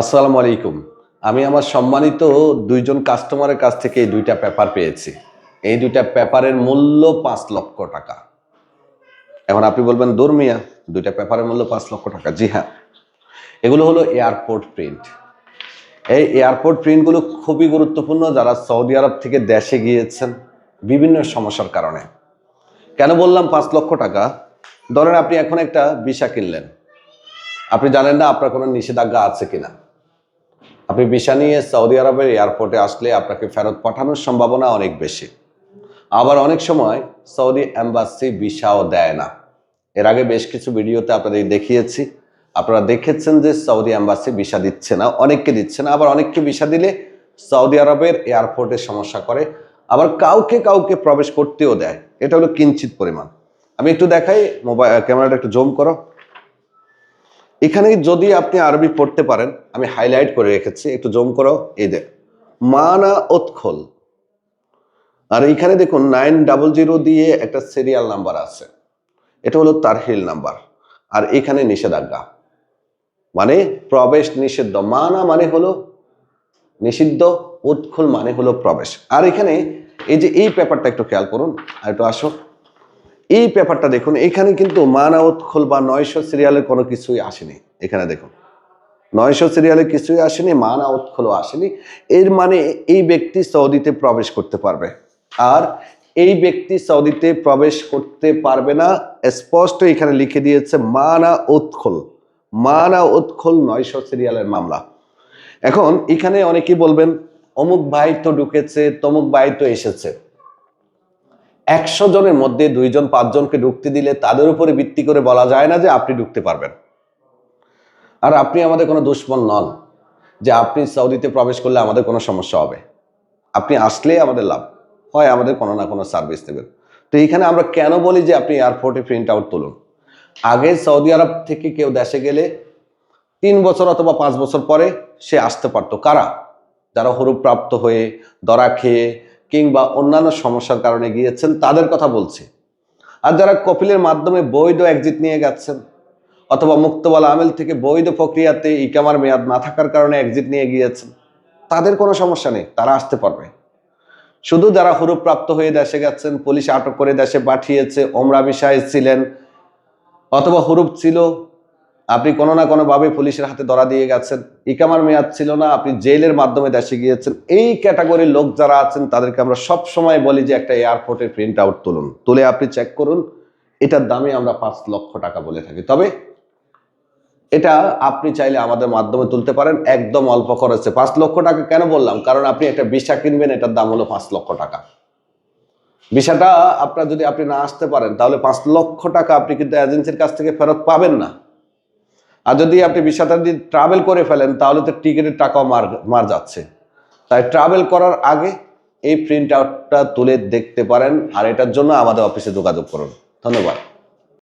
আসসালামু আলাইকুম। আমি আমার সম্মানিত দুইজন কাস্টমারের কাছ থেকে এই দুইটা পেপার পেয়েছি। এই দুইটা পেপারের মূল্য পাঁচ লক্ষ টাকা। এখন আপনি বলবেন দর্মিয়া দুইটা পেপারের মূল্য পাঁচ লক্ষ টাকা? জি হ্যাঁ। এগুলো হলো এয়ারপোর্ট প্রিন্ট। এই এয়ারপোর্ট প্রিন্টগুলো খুবই গুরুত্বপূর্ণ যারা সৌদি আরব থেকে দেশে গিয়েছেন বিভিন্ন সমস্যার কারণে। কেন বললাম পাঁচ লক্ষ টাকা? ধরেন আপনি এখন একটা ভিসা কিনলেন। আপনি জানেন না আপনার কোনো নিষেধাজ্ঞা আছে কিনা। আপনি ভিসা নিয়ে সৌদি আরবের এয়ারপোর্টে আসলে আপনাকে ফেরত পাঠানোর সম্ভাবনা অনেক বেশি। আবার অনেক সময় সৌদি অ্যাম্বাসি ভিসাও দেয় না। এর আগে বেশ কিছু ভিডিওতে আপনাদের দেখিয়েছি। আপনারা দেখেছেন যে সৌদি অ্যাম্বাসি ভিসা দিচ্ছে না, অনেককে দিচ্ছে না, আবার অনেককে ভিসা দিলে সৌদি আরবের এয়ারপোর্টে সমস্যা করে, আবার কাউকে কাউকে প্রবেশ করতেও দেয়। এটা হলো কিঞ্চিত পরিমাণ। আমি একটু দেখাই মোবাইল ক্যামেরাটা একটু জুম করো। এখানে যদি আপনি আরবি পড়তে পারেন, আমি হাইলাইট করে রেখেছি, একটু জম করো, এই দেখ মানা উৎখল। আর এখানে দেখুন নাইন ডাবল জিরো দিয়ে একটা সিরিয়াল নাম্বার আছে। এটা হলো তারহিল নাম্বার আর এখানে নিষেধাজ্ঞা। মানে প্রবেশ নিষিদ্ধ। মানা মানে হলো নিষিদ্ধ, উৎখল মানে হলো প্রবেশ। আর এখানে এই যে, এই পেপারটা একটু খেয়াল করুন, আর একটু আসো। এই পেপারটা দেখুন, এখানে কিন্তু মানা উৎখল বা নয়শো সিরিয়ালের কোনো কিছুই আসেনি। এখানে দেখুন, নয়শো সিরিয়ালে কিছুই আসেনি মানা উৎখলও আসেনি। এর মানে এই ব্যক্তি সৌদিতে প্রবেশ করতে পারবে। আর এই ব্যক্তি সৌদিতে প্রবেশ করতে পারবে না, স্পষ্ট এখানে লিখে দিয়েছে মানা উৎখল মানা উৎখল নয়শো সিরিয়ালের মামলা। এখন এখানে অনেকেই বলবেন, অমুক ভাই তো ঢুকেছে, তমুক ভাই তো এসেছে। একশো জনের মধ্যে দুইজন, পাঁচজনকে ঢুকতে দিলে তাদের উপরে ভিত্তি করে বলা যায় না যে আপনি ঢুকতে পারবেন। আর আপনি আমাদের কোনো দুশ্মন নন যে আপনি সৌদিতে প্রবেশ করলে আমাদের কোনো সমস্যা হবে। আপনি আসলে আমাদের লাভ হয়, আমাদের কোনো না কোনো সার্ভিস দেবেন তো এইখানে আমরা কেন বলি যে আপনি এয়ারপোর্টে প্রিন্ট আউট তুলুন? আগে সৌদি আরব থেকে কেউ দেশে গেলে তিন বছর অথবা পাঁচ বছর পরে সে আসতে পারতো। কারা? যারা হরুপ্রাপ্ত হয়ে, দরা খেয়ে কিংবা অন্যান্য সমস্যার কারণে গিয়েছেন, তাদের কথা বলছি। আর যারা কপিলের মাধ্যমে বৈধ একজিট নিয়ে গেছেন, অথবা মুক্তবাল আমেল থেকে বৈধ প্রক্রিয়াতে ইকামার মেয়াদ না থাকার কারণে একজিট নিয়ে গিয়েছেন, তাদের কোনো সমস্যা নেই, তারা আসতে পারবে। শুধু যারা হুরুপ্রাপ্ত হয়ে দেশে গেছেন, পুলিশ আটক করে দেশে পাঠিয়েছে, ওমরা বিষয়ে ছিলেন, অথবা হুরুপ ছিল আপনি কোনো না কোনোভাবে পুলিশের হাতে ধরা দিয়ে গেছেন, ইকামার মেয়াদ ছিল না, আপনি জেলের মাধ্যমে দেশে গিয়েছেন, এই ক্যাটাগরির লোক যারা আছেন, তাদেরকে আমরা সব সময় বলি যে একটা এয়ারপোর্টের প্রিন্ট আউট তুলুন। তুলে আপনি চেক করুন, এটার দামে আমরা পাঁচ লক্ষ টাকা বলে থাকি। তবে এটা আপনি চাইলে আমাদের মাধ্যমে তুলতে পারেন, একদম অল্প খরচে। পাঁচ লক্ষ টাকা কেন বললাম? কারণ আপনি একটা বিশা কিনবেন, এটার দাম হলো পাঁচ লক্ষ টাকা। বিষাটা আপনার যদি আপনি না আসতে পারেন, তাহলে পাঁচ লক্ষ টাকা আপনি কিন্তু এজেন্সির কাছ থেকে ফেরত পাবেন না। আর যদি আপনি বিশ দিন ট্রাভেল করে ফেলেন, তাহলে তো টিকিটের টাকাও মার মার যাচ্ছে। তাই ট্রাভেল করার আগে এই প্রিন্ট আউটটা তুলে দেখতে পারেন, আর এটার জন্য আমাদের অফিসে যোগাযোগ করুন। ধন্যবাদ।